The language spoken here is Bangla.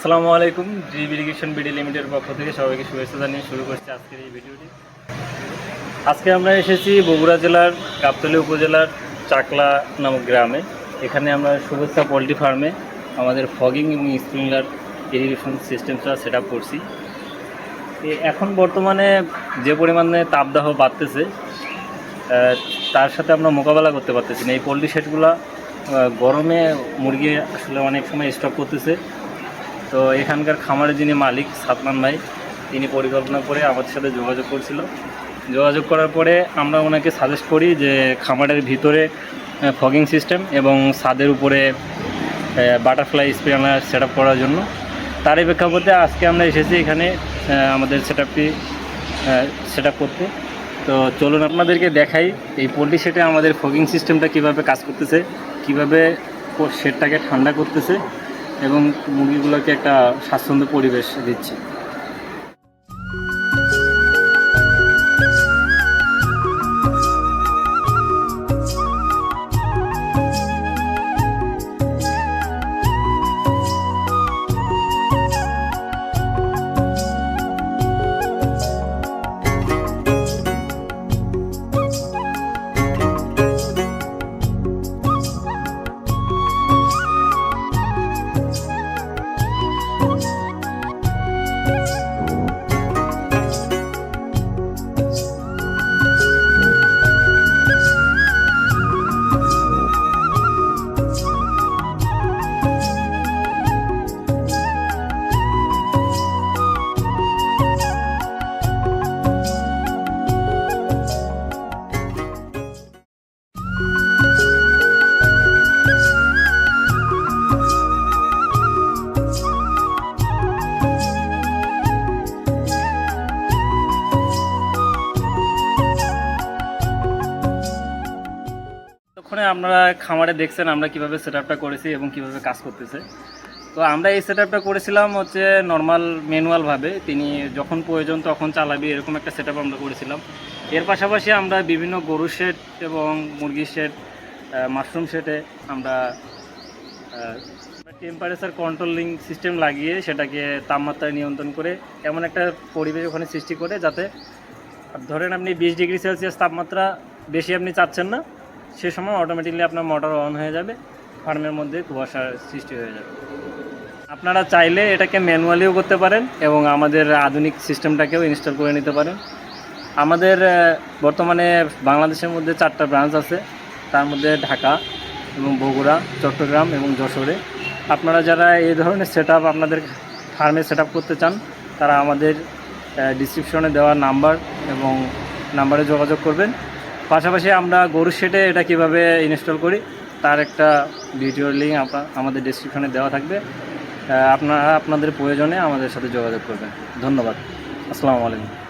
আসসালামু আলাইকুম ড্রিপ ইরিগেশন বিডি লিমিটেড পক্ষ থেকে সবাইকে শুভেচ্ছা জানিয়ে শুরু করছি আজকের এই ভিডিওটি। আজকে আমরা এসেছি বগুড়া জেলার গাবতলী উপজেলার চাকলা নামক গ্রামে। এখানে আমরা শুভেচ্ছা পোলট্রি ফার্মে আমাদের ফগিং এবং স্প্রিংলার ইরিগেশন সিস্টেমটা সেট আপ করছি এখন বর্তমানে যে পরিমাণে তাপদাহ বাড়তেছে তার সাথে আমরা মোকাবেলা করতে পারতেছি না। এই পোলট্রি শেডগুলো গরমে মুরগি আসলে অনেক সময় স্টক করতেছে। তো এখানকার খামারের যিনি মালিক, সাতমান ভাই, তিনি পরিকল্পনা করে আমাদের সাথে যোগাযোগ করছিল। যোগাযোগ করার পরে আমরা ওনাকে সাজেস্ট করি যে খামারের ভিতরে ফগিং সিস্টেম এবং ছাদের উপরে বাটারফ্লাই স্প্রেনার সেট করার জন্য। তারই প্রেক্ষাপটে আজকে আমরা এসেছি এখানে আমাদের সেট আপটি সেট করতে। তো চলুন আপনাদেরকে দেখাই এই পোলট্রি সেটে আমাদের ফগিং সিস্টেমটা কীভাবে কাজ করতেছে, কীভাবে শেডটাকে ঠান্ডা করতেছে। এবং মুরগিগুলোকে একটা স্বাচ্ছন্দ্য পরিবেশ দিচ্ছে। আপনারা খামারে দেখছেন আমরা কীভাবে সেট করেছি এবং কীভাবে কাজ করতেছে। তো আমরা এই সেট করেছিলাম হচ্ছে নর্মাল ম্যানুয়ালভাবে তিনি যখন প্রয়োজন তখন চালাবি, এরকম একটা সেট আমরা করেছিলাম। এর পাশাপাশি আমরা বিভিন্ন গরু শেড এবং মুরগির শেড মাশরুম শেডে আমরা টেম্পারেচার কন্ট্রোলিং সিস্টেম লাগিয়ে সেটাকে তাপমাত্রা নিয়ন্ত্রণ করে এমন একটা পরিবেশ ওখানে সৃষ্টি করে যাতে ধরেন আপনি বিশ ডিগ্রি সেলসিয়াস তাপমাত্রা বেশি আপনি চাচ্ছেন না সে সময় অটোমেটিকলি আপনার মোটর অন হয়ে যাবে ফার্মের মধ্যে কুয়াশার সৃষ্টি হয়ে যাবে। আপনারা চাইলে এটাকে ম্যানুয়ালিও করতে পারেন এবং আমাদের আধুনিক সিস্টেমটাকেও ইনস্টল করে নিতে পারেন। আমাদের বর্তমানে বাংলাদেশের মধ্যে চারটা ব্রাঞ্চ আছে। তার মধ্যে ঢাকা এবং বগুড়া, চট্টগ্রাম এবং যশোরে। আপনারা যারা এই ধরনের সেট আপনাদের ফার্মে সেট করতে চান, তারা আমাদের ডিসক্রিপশনে দেওয়া নাম্বার এবং নাম্বারে যোগাযোগ করবেন। পাশাপাশি আমরা গরুর শেডে এটা কীভাবে ইনস্টল করি, তার একটা ভিডিও লিঙ্ক আমাদের ডিসক্রিপশনে দেওয়া থাকবে। আপনারা আপনাদের প্রয়োজনে আমাদের সাথে যোগাযোগ করবেন। ধন্যবাদ। আসসালামু আলাইকুম।